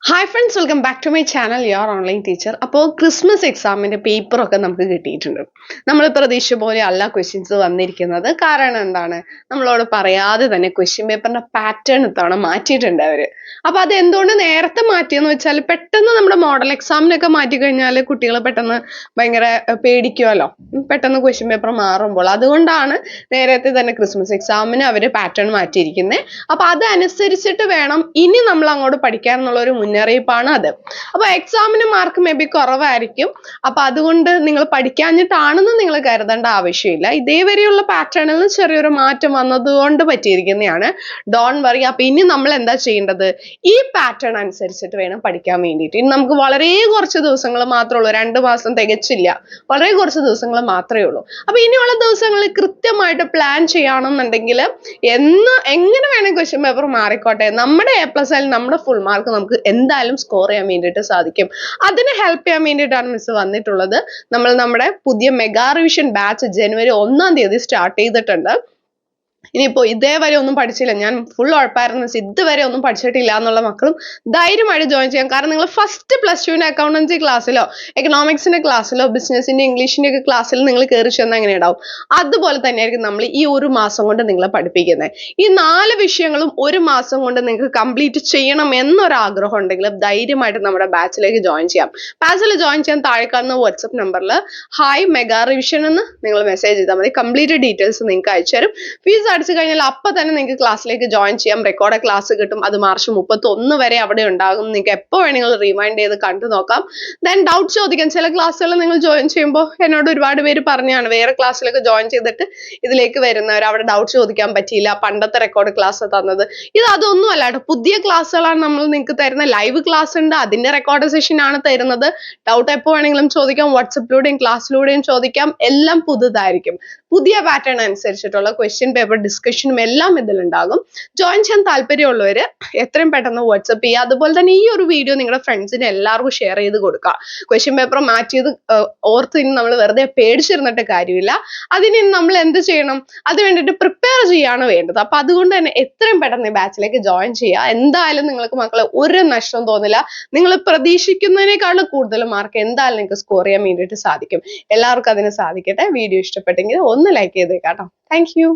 Hi friends welcome back to my channel your online teacher അപ്പോൾ Christmas എക്സാമിന്റെ പേപ്പറൊക്കെ നമുക്ക് കിട്ടിയിട്ടുണ്ട്. നമ്മൾ പ്രതീക്ഷ പോലെ അല്ല ക്വസ്റ്റ്യൻസ് വന്നിരിക്കുന്നത്. കാരണം എന്താണ്? നമ്മളോട് പറയാതെ തന്നെ ക്വസ്റ്റ്യൻ പേപ്പറിന്റെ പാറ്റേൺ ഇത്തവണ മാറ്റിയിട്ടുണ്ട് അവർ അപ്പോൾ അത് എന്തുകൊണ്ട് നേരത്തെ മാറ്റിയെന്ന് വെച്ചാൽ പെട്ടെന്ന് നമ്മുടെ മോഡൽ എക്സാമിനൊക്കെ മാറ്റി കഴിഞ്ഞാൽ കുട്ടികൾ പെട്ടെന്ന് ഭയങ്കര പേടിക്കുമല്ലോ പെട്ടെന്ന് ക്വസ്റ്റ്യൻ പേപ്പർ മാറുമ്പോൾ. അതുകൊണ്ടാണ് നേരത്തെ തന്നെ ക്രിസ്മസ് എക്സാമിന് അവർ പാറ്റേൺ മാറ്റിയിരിക്കുന്നത് അപ്പോൾ അതനുസരിച്ചിട്ട് വേണം ഇനി നമ്മൾ അങ്ങോട്ട് പഠിക്കാൻ എന്നുള്ള ഒരു മുന്നറിയിപ്പാണ് അത്. അപ്പോൾ എക്സാമിന് മാർക്ക് മേ ബി കുറവായിരിക്കും. അപ്പോൾ അതുകൊണ്ട് നിങ്ങൾ പഠിക്കാഞ്ഞിട്ടാണെന്ന് നിങ്ങൾ കരുതേണ്ട ആവശ്യമില്ല. ഇതേവരെയുള്ള പാറ്റേണിൽ ചെറിയൊരു മാറ്റം വന്നതുകൊണ്ട് പറ്റിയിരിക്കുന്നതാണ്. ഡോൺ വറി അപ്പോൾ ഇനി നമ്മൾ എന്താ ചെയ്യേണ്ടത്? ഈ പാറ്റേൺ അനുസരിച്ചിട്ട് വേണം പഠിക്കാൻ വേണ്ടിയിട്ട്. ഇനി നമുക്ക് വളരെ കുറച്ച് ദിവസങ്ങൾ മാത്രമേ ഉള്ളൂ. രണ്ട് മാസം തികച്ചില്ല. വളരെ കുറച്ച് ദിവസങ്ങൾ മാത്രമേ ഉള്ളൂ. അപ്പോൾ ഇനിയുള്ള ദിവസങ്ങളിൽ കൃത്യമായിട്ട് പ്ലാൻ ചെയ്യണമെന്നുണ്ടെങ്കിൽ എന്ന് എങ്ങനെ വേണമെങ്കിൽ ക്വസ്റ്റ്യൻ പേപ്പർ മാറിക്കോട്ടെ. നമ്മുടെ എ പ്ലസ് ആയാലും നമ്മുടെ ഫുൾ മാർക്ക് നമുക്ക് എന്തായാലും സ്കോർ ചെയ്യാൻ വേണ്ടിയിട്ട് സാധിക്കും. അതിന് ഹെൽപ്പ് ചെയ്യാൻ വേണ്ടിയിട്ടാണ് മിസ് വന്നിട്ടുള്ളത്. നമ്മൾ നമ്മുടെ പുതിയ മെഗാ റിവിഷൻ ബാച്ച് ജനുവരി ഒന്നാം തീയതി സ്റ്റാർട്ട് ചെയ്തിട്ടുണ്ട്. ഇനിയിപ്പോ ഇതേവരെ ഒന്നും പഠിച്ചില്ല. ഞാൻ ഫുൾ ഉഴപ്പായിരുന്നു ഇതുവരെ ഒന്നും പഠിച്ചിട്ടില്ല എന്നുള്ള മക്കളും ധൈര്യമായിട്ട് ജോയിൻ ചെയ്യാം. കാരണം നിങ്ങൾ ഫസ്റ്റ് പ്ലസ് ടുവിന്റെ അക്കൗണ്ടൻസി ക്ലാസ്സിലോ എക്കണോമിക്സിന്റെ ക്ലാസ്സിലോ ബിസിനസിന്റെ ഇംഗ്ലീഷിന്റെ ഒക്കെ ക്ലാസ്സിൽ നിങ്ങൾ കയറി ചെന്നാൽ എങ്ങനെ ഉണ്ടാവും അതുപോലെ തന്നെയായിരിക്കും നമ്മൾ ഈ ഒരു മാസം കൊണ്ട് നിങ്ങളെ പഠിപ്പിക്കുന്നത് ഈ നാല് വിഷയങ്ങളും ഒരു മാസം കൊണ്ട് നിങ്ങൾക്ക് കംപ്ലീറ്റ് ചെയ്യണം എന്നൊരു ആഗ്രഹം ഉണ്ടെങ്കിൽ ധൈര്യമായിട്ട് നമ്മുടെ ബാച്ചിലേക്ക് ജോയിൻ ചെയ്യാം. ബാച്ചിൽ ജോയിൻ ചെയ്യാൻ താഴെ കാണുന്ന വാട്സപ്പ് നമ്പറിൽ ഹായ് മെഗാ റിവിഷൻ എന്ന് നിങ്ങൾ മെസ്സേജ് ചെയ്താൽ മതി. കംപ്ലീറ്റ് ഡീറ്റെയിൽസ് നിങ്ങൾക്ക് അയച്ചു തരും ഫീസ് അടിച്ചു കഴിഞ്ഞാൽ അപ്പൊ തന്നെ നിങ്ങൾക്ക് ക്ലാസ്സിലേക്ക് ജോയിൻ ചെയ്യാം. റെക്കോർഡ് ക്ലാസ് കിട്ടും. അത് മാർച്ച് മുപ്പത്തി ഒന്ന് വരെ അവിടെ ഉണ്ടാകും. നിങ്ങൾക്ക് എപ്പോൾ വേണമെങ്കിലും റിമൈൻഡ് ചെയ്ത് കണ്ടു നോക്കാം. ദെൻ ഡൗട്ട് ചോദിക്കാം. ചില ക്ലാസ്സുകൾ നിങ്ങൾ ജോയിൻ ചെയ്യുമ്പോൾ എന്നോട് ഒരുപാട് പേര് പറഞ്ഞാണ് വേറെ ക്ലാസ്സിലൊക്കെ ജോയിൻ ചെയ്തിട്ട് ഇതിലേക്ക് വരുന്നവർ അവിടെ ഡൗട്ട് ചോദിക്കാൻ പറ്റിയില്ല. പണ്ടത്തെ റെക്കോർഡ് ക്ലാസ് തന്നത്. ഇത് അതൊന്നും അല്ല കേട്ടോ. പുതിയ ക്ലാസ്സുകളാണ് നമ്മൾ നിങ്ങൾക്ക് തരുന്ന. ലൈവ് ക്ലാസ് ഉണ്ട്. അതിന്റെ റെക്കോർഡ് സെഷൻ ആണ് തരുന്നത്. ഡൗട്ട് എപ്പോ വേണമെങ്കിലും ചോദിക്കാം. വാട്സപ്പിലൂടെയും ക്ലാസ്സിലൂടെയും ചോദിക്കാം. എല്ലാം പുതുതായിരിക്കും. പുതിയ പാറ്റേൺ അനുസരിച്ചിട്ടുള്ള ക്വസ്റ്റ്യൻ പേപ്പർ ഡിസ്കഷനും എല്ലാം ഇതിലുണ്ടാകും. ജോയിൻ ചെയ്യാൻ താല്പര്യമുള്ളവർ എത്രയും പെട്ടെന്ന് വാട്സപ്പ് ചെയ്യുക. അതുപോലെ തന്നെ ഈ ഒരു വീഡിയോ നിങ്ങളുടെ ഫ്രണ്ട്സിന് എല്ലാവർക്കും ഷെയർ ചെയ്ത് കൊടുക്കുക. ക്വസ്റ്റ്യൻ പേപ്പർ മാറ്റിയത് ചെയ്ത് ഓർത്ത് ഇനി നമ്മൾ വെറുതെ പേടിച്ചിരുന്നിട്ട് കാര്യമില്ല. അതിന് നമ്മൾ എന്ത് ചെയ്യണം? അത് വേണ്ടിയിട്ട് പ്രിപ്പയർ ചെയ്യാണ് വേണ്ടത്. അപ്പൊ അതുകൊണ്ട് തന്നെ എത്രയും പെട്ടെന്ന് ഈ ബാച്ചിലേക്ക് ജോയിൻ ചെയ്യുക. എന്തായാലും നിങ്ങൾക്ക് മക്കളെ ഒരു നഷ്ടവും തോന്നില്ല. നിങ്ങൾ പ്രതീക്ഷിക്കുന്നതിനേക്കാളും കൂടുതൽ മാർക്ക് എന്തായാലും നിങ്ങൾക്ക് സ്കോർ ചെയ്യാൻ വേണ്ടിയിട്ട് സാധിക്കും. എല്ലാവർക്കും അതിന് സാധിക്കട്ടെ. വീഡിയോ ഇഷ്ടപ്പെട്ടെങ്കിൽ ഒന്ന് ലൈക്ക് ചെയ്തേക്കാട്ടോ താങ്ക് യു